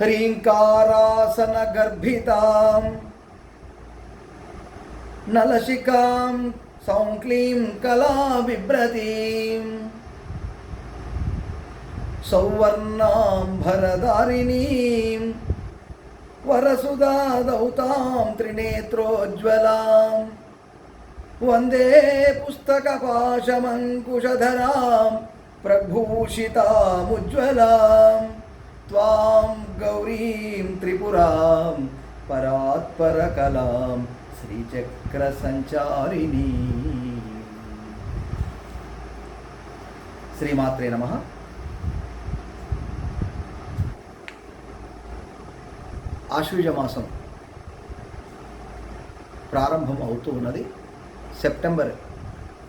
ह्रीङ्कारासनगर्भितां नलशिकां सौङ्क्लीं कलाबिभ्रतीं भरदारिणी भरदारिणीं वरसुदादौतां त्रिनेत्रोज्ज्वलां वंदे पुस्तकपाशमङ्कुशधरां प्रभूषितामुज्ज्वलाम्। త్వాం గౌరీం త్రిపురాం పరాత్పరకలాం శ్రీచక్రసంచారిణీ శ్రీమాత్రే నమ ఆశ్వీజ మాసం ప్రారంభం అవుతూ ఉన్నది. సెప్టెంబర్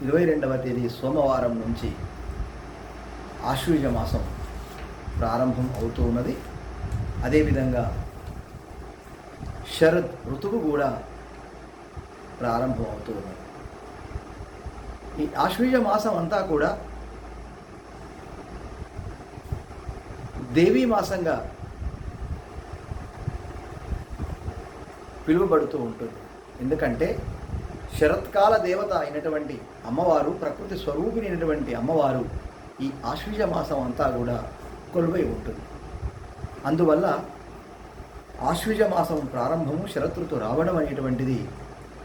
ఇరవై రెండవ తేదీ సోమవారం నుంచి ఆశ్వీజ మాసం ప్రారంభం అవుతూ ఉన్నది. అదేవిధంగా శరద్ ఋతువు కూడా ప్రారంభం అవుతూ ఉన్నది. ఈ ఆశ్వీజ మాసం అంతా కూడా దేవీ మాసంగా పిలువబడుతూ ఉంటుంది. ఎందుకంటే శరత్కాల దేవత అయినటువంటి అమ్మవారు ప్రకృతి స్వరూపిణి అయినటువంటి అమ్మవారు ఈ ఆశ్వీజ మాసం అంతా కూడా కొలువై ఉంటుంది. అందువల్ల ఆశ్వీజ మాసం ప్రారంభము శరతృతు రావడం అనేటువంటిది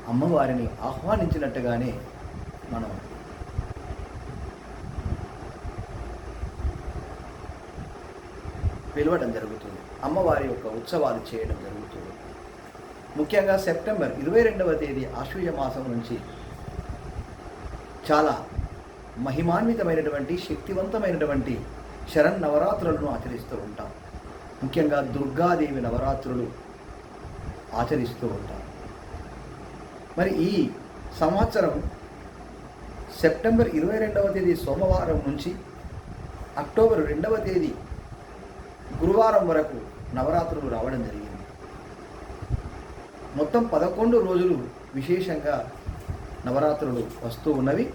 అమ్మవారిని ఆహ్వానించినట్టుగానే మనం పిలవడం జరుగుతుంది. అమ్మవారి యొక్క ఉత్సవాలు చేయడం జరుగుతుంది. ముఖ్యంగా సెప్టెంబర్ ఇరవై రెండవ తేదీ ఆశ్వీజ మాసం నుంచి చాలా మహిమాన్వితమైనటువంటి శక్తివంతమైనటువంటి శరణ్ నవరాత్రులను ఆచరిస్తూ ఉంటాం. ముఖ్యంగా దుర్గాదేవి నవరాత్రులు ఆచరిస్తూ ఉంటాం. మరి ఈ సంవత్సరం సెప్టెంబర్ ఇరవై రెండవ తేదీ సోమవారం నుంచి అక్టోబర్ రెండవ తేదీ గురువారం వరకు నవరాత్రులు రావడం జరిగింది. మొత్తం పదకొండు రోజులు విశేషంగా నవరాత్రులు వస్తూ ఉన్నవి.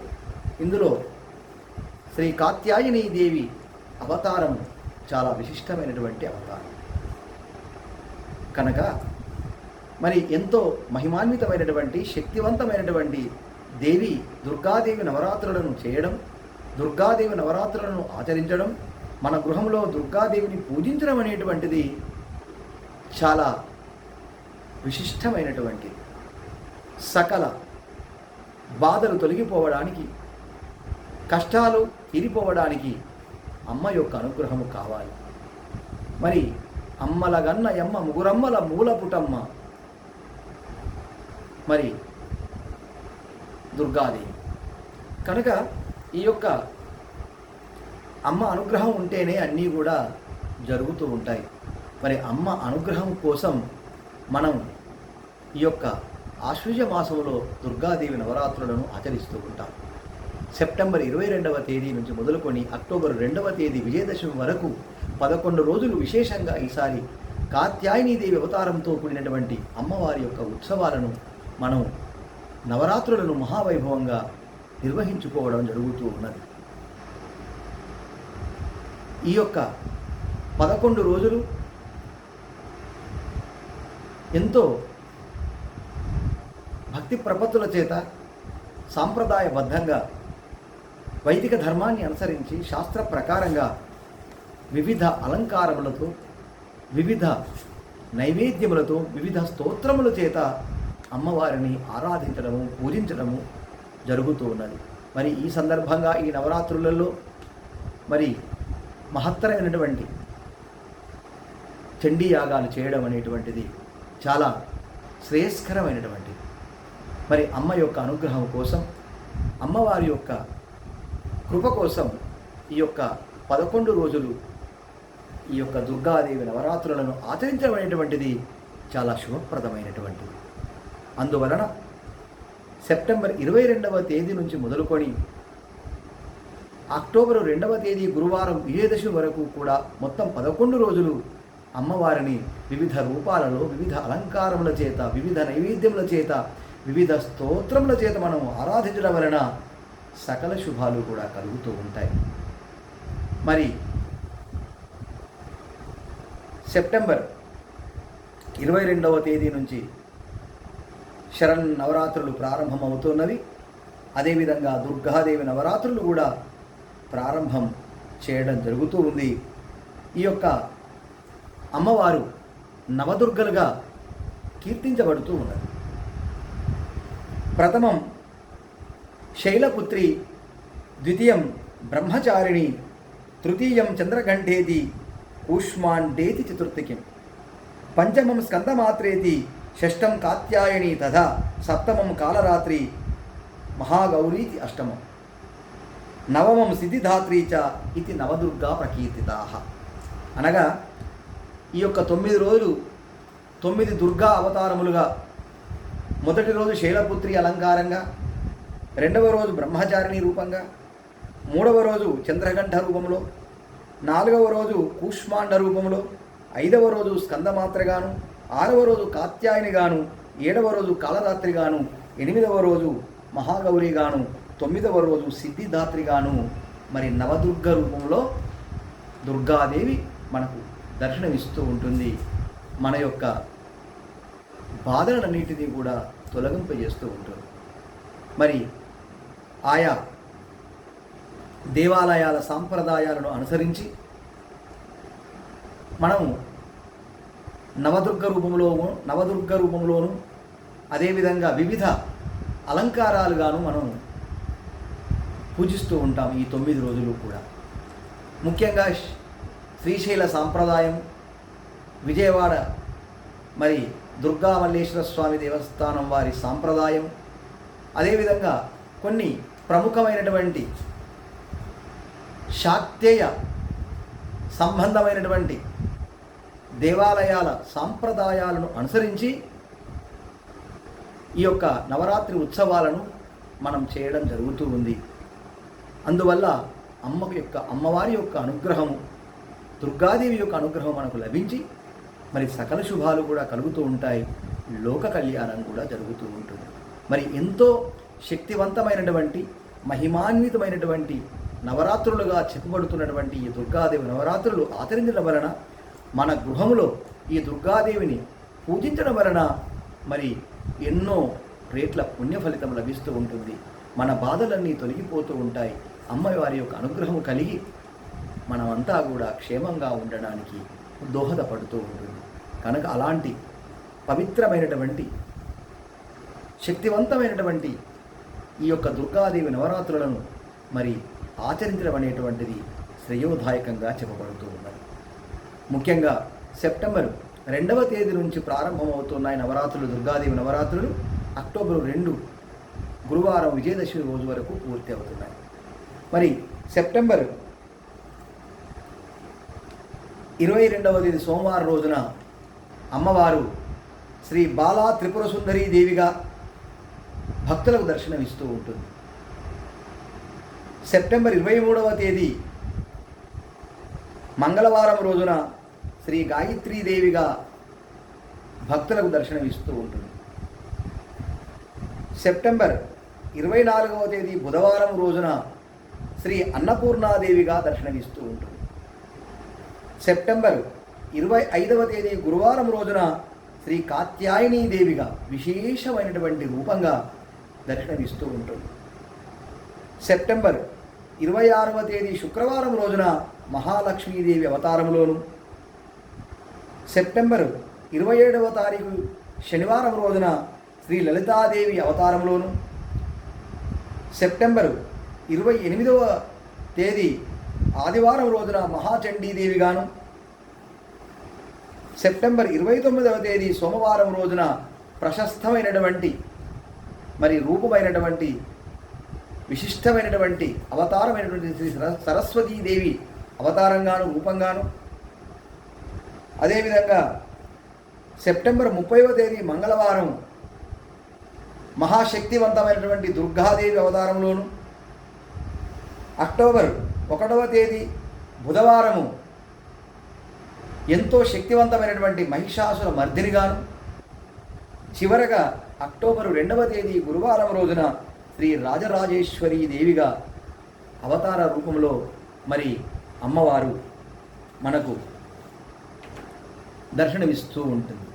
ఇందులో శ్రీ కాత్యాయని దేవి అవతారం చాలా విశిష్టమైనటువంటి అవతారం. కనుక మరి ఎంతో మహిమాన్వితమైనటువంటి శక్తివంతమైనటువంటి దేవి దుర్గాదేవి నవరాత్రులను చేయడం దుర్గాదేవి నవరాత్రులను ఆచరించడం మన గృహంలో దుర్గాదేవిని పూజించడం అనేటువంటిది చాలా విశిష్టమైనటువంటి సకల బాధలు తొలగిపోవడానికి కష్టాలు తీరిపోవడానికి అమ్మ యొక్క అనుగ్రహము కావాలి. మరి అమ్మల గన్న ఎమ్మ ముగురమ్మల మూలపుటమ్మ. మరి దుర్గాదేవి. కనుక ఈ యొక్క అమ్మ అనుగ్రహం ఉంటేనే అన్నీ కూడా జరుగుతూ ఉంటాయి. మరి అమ్మ అనుగ్రహం కోసం మనం ఈ యొక్క ఆశ్వజ మాసంలో దుర్గాదేవి నవరాత్రులను ఆచరిస్తూ ఉంటాం. సెప్టెంబర్ ఇరవై రెండవ తేదీ నుంచి మొదలుకొని అక్టోబర్ రెండవ తేదీ విజయదశమి వరకు పదకొండు రోజులు విశేషంగా ఈసారి కాత్యాయనీదేవి అవతారంతో కూడినటువంటి అమ్మవారి యొక్క ఉత్సవాలను మనం నవరాత్రులను మహావైభవంగా నిర్వహించుకోవడం జరుగుతూ ఉన్నది. ఈ యొక్క పదకొండు రోజులు ఎంతో భక్తి ప్రపత్తుల చేత సాంప్రదాయబద్ధంగా వైదిక ధర్మాన్ని అనుసరించి శాస్త్ర ప్రకారంగా వివిధ అలంకారములతో వివిధ నైవేద్యములతో వివిధ స్తోత్రముల చేత అమ్మవారిని ఆరాధించడము పూజించడము జరుగుతూ ఉన్నది. మరి ఈ సందర్భంగా ఈ నవరాత్రులలో మరి మహత్తరమైనటువంటి చండీ యాగాలు చేయడం అనేటువంటిది చాలా శ్రేయస్కరమైనటువంటిది. మరి అమ్మ యొక్క అనుగ్రహం కోసం అమ్మవారి యొక్క కృప కోసం ఈ యొక్క పదకొండు రోజులు ఈ యొక్క దుర్గాదేవి నవరాత్రులను ఆచరించడం అనేటువంటిది చాలా శుభప్రదమైనటువంటిది. అందువలన సెప్టెంబర్ ఇరవై రెండవ తేదీ నుంచి మొదలుకొని అక్టోబరు రెండవ తేదీ గురువారం విజయదశమి వరకు కూడా మొత్తం పదకొండు రోజులు అమ్మవారిని వివిధ రూపాలలో వివిధ అలంకారముల చేత వివిధ నైవేద్యముల చేత వివిధ స్తోత్రముల చేత మనం ఆరాధించడం వలన సకల శుభాలు కూడా కలుగుతూ ఉంటాయి. మరి సెప్టెంబర్ ఇరవై రెండవ తేదీ నుంచి శరణ్ నవరాత్రులు ప్రారంభమవుతున్నవి అదేవిధంగా దుర్గాదేవి నవరాత్రులు కూడా ప్రారంభం చేయడం జరుగుతూ ఉంది. ఈ యొక్క అమ్మవారు నవదుర్గలుగా కీర్తించబడుతూ ఉన్నది. ప్రథమం శైలపుత్రి ద్వితీయం బ్రహ్మచారిణి తృతీయం చంద్రఘంటేతి కూష్మాండేతి చతుర్థికిం. పంచమం స్కందమాత్రేతి షష్టం కాత్యాయని తథా సప్తమం కాలరాత్రి మహాగౌరీతి అష్టమం. నవమం సిద్ధిధాత్రి చ ఇది నవదుర్గా ప్రకీర్తితా. అనగా ఈ యొక్క తొమ్మిది రోజులు తొమ్మిది దుర్గా అవతారములుగా మొదటి రోజు శైలపుత్రి అలంకారంగా రెండవ రోజు బ్రహ్మచారిణి రూపంగా మూడవ రోజు చంద్రగంఠ రూపంలో నాలుగవ రోజు కూష్మాండ రూపంలో ఐదవ రోజు స్కందమాత్రగాను ఆరవ రోజు కాత్యాయనిగాను ఏడవ రోజు కాలరాత్రిగాను ఎనిమిదవ రోజు మహాగౌరిగాను తొమ్మిదవ రోజు సిద్ధిదాత్రిగాను మరి నవదుర్గ రూపంలో దుర్గాదేవి మనకు దర్శనమిస్తూ ఉంటుంది. మన యొక్క బాధలన్నిటినీ కూడా తొలగింపజేస్తూ ఉంటుంది. మరి ఆయా దేవాలయాల సాంప్రదాయాలను అనుసరించి మనం నవదుర్గ రూపంలో నవదుర్గ రూపంలోను అదేవిధంగా వివిధ అలంకారాలుగాను మనం పూజిస్తూ ఉంటాం ఈ తొమ్మిది రోజులు కూడా. ముఖ్యంగా శ్రీశైల సాంప్రదాయం విజయవాడ మరి దుర్గా మల్లేశ్వర స్వామి దేవస్థానం వారి సాంప్రదాయం అదేవిధంగా కొన్ని ప్రముఖమైనటువంటి శాక్తేయ సంబంధమైనటువంటి దేవాలయాల సాంప్రదాయాలను అనుసరించి ఈ యొక్క నవరాత్రి ఉత్సవాలను మనం చేయడం జరుగుతూ ఉంది. అందువల్ల అమ్మ యొక్క అమ్మవారి యొక్క అనుగ్రహము దుర్గాదేవి యొక్క అనుగ్రహం మనకు లభించి మరి సకల శుభాలు కూడా కలుగుతూ ఉంటాయి. లోక కళ్యాణం కూడా జరుగుతూ ఉంటుంది. మరి ఎంతో శక్తివంతమైనటువంటి మహిమాన్వితమైనటువంటి నవరాత్రులుగా చెప్పబడుతున్నటువంటి ఈ దుర్గాదేవి నవరాత్రులు ఆచరించడం వలన మన గృహంలో ఈ దుర్గాదేవిని పూజించడం వలన మరి ఎన్నో రేట్ల పుణ్యఫలితం లభిస్తూ ఉంటుంది. మన బాధలన్నీ తొలగిపోతూ ఉంటాయి. అమ్మవారి యొక్క అనుగ్రహం కలిగి మనమంతా కూడా క్షేమంగా ఉండడానికి దోహదపడుతూ ఉంటుంది. కనుక అలాంటి పవిత్రమైనటువంటి శక్తివంతమైనటువంటి ఈ యొక్క దుర్గాదేవి నవరాత్రులను మరి ఆచరించడం అనేటువంటిది శ్రేయోదాయకంగా చెప్పబడుతూ ఉన్నది. ముఖ్యంగా సెప్టెంబర్ రెండవ తేదీ నుంచి ప్రారంభమవుతున్నాయి నవరాత్రులు దుర్గాదేవి నవరాత్రులు అక్టోబర్ రెండు గురువారం విజయదశమి రోజు వరకు పూర్తి అవుతున్నాయి. మరి సెప్టెంబర్ ఇరవై రెండవ తేదీ సోమవారం రోజున అమ్మవారు శ్రీ బాలా త్రిపుర సుందరీ దేవిగా భక్తులకు దర్శనమిస్తూ ఉంటుంది. సెప్టెంబర్ ఇరవై మూడవ తేదీ మంగళవారం రోజున శ్రీ గాయత్రీదేవిగా భక్తులకు దర్శనమిస్తూ ఉంటుంది. సెప్టెంబర్ ఇరవై నాలుగవ తేదీ బుధవారం రోజున శ్రీ అన్నపూర్ణాదేవిగా దర్శనమిస్తూ ఉంటుంది. సెప్టెంబర్ ఇరవై ఐదవ తేదీ గురువారం రోజున శ్రీ కాత్యాయనీ దేవిగా విశేషమైనటువంటి రూపంగా దర్శనమిస్తూ ఉంటుంది. సెప్టెంబర్ ఇరవై ఆరవ తేదీ శుక్రవారం రోజున మహాలక్ష్మీదేవి అవతారంలోను సెప్టెంబర్ ఇరవై ఏడవ తారీఖు శనివారం రోజున శ్రీ లలితాదేవి అవతారంలోను సెప్టెంబర్ ఇరవై ఎనిమిదవ తేదీ ఆదివారం రోజున మహాచండీదేవిగాను సెప్టెంబర్ ఇరవై తొమ్మిదవ తేదీ సోమవారం రోజున ప్రశస్తమైనటువంటి మరి రూపమైనటువంటి విశిష్టమైనటువంటి అవతారమైనటువంటి శ్రీ సర- సరస్వతీదేవి అవతారంగాను రూపంగాను. అదేవిధంగా సెప్టెంబర్ ముప్పైవ తేదీ మంగళవారం మహాశక్తివంతమైనటువంటి దుర్గాదేవి అవతారంలోను. అక్టోబర్ ఒకటవ తేదీ బుధవారము ఎంతో శక్తివంతమైనటువంటి మహిషాసుర మర్దినిగాను. చివరగా అక్టోబరు రెండవ తేదీ గురువారం రోజున శ్రీ రాజరాజేశ్వరి దేవిగా అవతార రూపంలో మరి అమ్మవారు మనకు దర్శనమిస్తూ ఉంటుంది.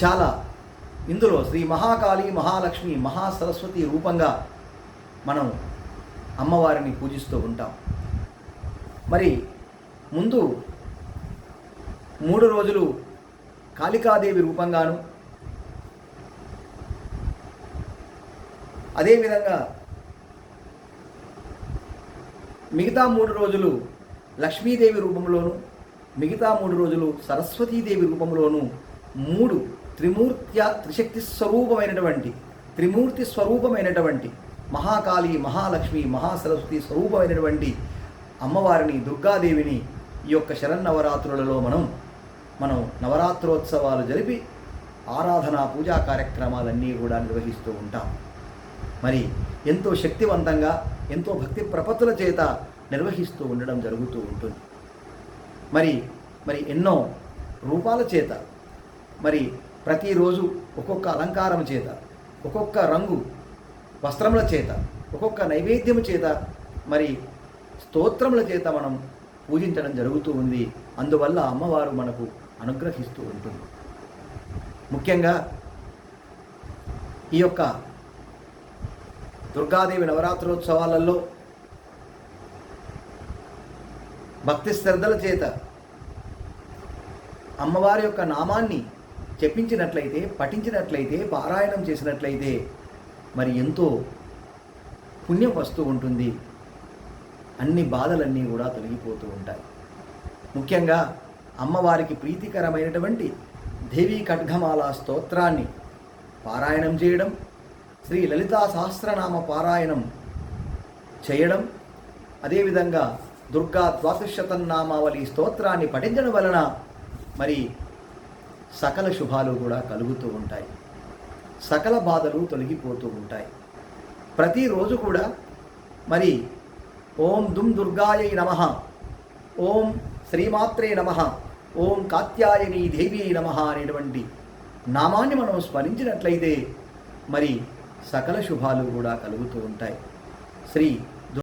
చాలా ఇందులో శ్రీ మహాకాళి మహాలక్ష్మి మహాసరస్వతి రూపంగా మనం అమ్మవారిని పూజిస్తూ ఉంటాం. మరి ముందు మూడు రోజులు కాళికాదేవి రూపంగాను అదేవిధంగా మిగతా మూడు రోజులు లక్ష్మీదేవి రూపంలోను మిగతా మూడు రోజులు సరస్వతీదేవి రూపంలోను మూడు త్రిమూర్త్య త్రిశక్తి స్వరూపమైనటువంటి త్రిమూర్తి స్వరూపమైనటువంటి మహాకాళి మహాలక్ష్మి మహాసరస్వతి స్వరూపమైనటువంటి అమ్మవారిని దుర్గాదేవిని ఈ యొక్క శరన్నవరాత్రులలో మనం మనం నవరాత్రోత్సవాలు జరిపి ఆరాధన పూజా కార్యక్రమాలన్నీ కూడా నిర్వహిస్తూ ఉంటాం. మరి ఎంతో శక్తివంతంగా ఎంతో భక్తి ప్రపత్తుల చేత నిర్వహిస్తూ ఉండడం జరుగుతూ ఉంటుంది. మరి మరి ఎన్నో రూపాల చేత మరి ప్రతిరోజు ఒక్కొక్క అలంకారం చేత ఒక్కొక్క రంగు వస్త్రముల చేత ఒక్కొక్క నైవేద్యము చేత మరి స్తోత్రముల చేత మనం పూజించడం జరుగుతూ ఉంది. అందువల్ల అమ్మవారు మనకు అనుగ్రహిస్తూ ఉంటుంది. ముఖ్యంగా ఈ యొక్క దుర్గాదేవి నవరాత్రోత్సవాలలో భక్తి శ్రద్ధల చేత అమ్మవారి యొక్క నామాన్ని చెప్పించినట్లయితే పఠించినట్లయితే పారాయణం చేసినట్లయితే మరి ఎంతో పుణ్యం వస్తూ ఉంటుంది. అన్ని బాధలన్నీ కూడా తొలగిపోతూ ఉంటాయి. ముఖ్యంగా అమ్మవారికి ప్రీతికరమైనటువంటి దేవీ ఖడ్గమాల స్తోత్రాన్ని పారాయణం చేయడం శ్రీ లలితా సహస్రనామ పారాయణం చేయడం అదేవిధంగా దుర్గా ద్వాదశతన్నామావళి స్తోత్రాన్ని పఠించడం వలన మరి సకల శుభాలు కూడా కలుగుతూ ఉంటాయి. సకల బాధలు తొలగిపోతూ ఉంటాయి. ప్రతిరోజు కూడా మరి ఓం దుమ్ దుర్గాయై నమ ఓం శ్రీమాత్రే నమ ఓం కాత్యాయని దేవి నమ అనేటువంటి నామాన్ని మనం స్మరించినట్లయితే మరి సకల శుభాలు కూడా కలుగుతూ ఉంటాయి. శ్రీ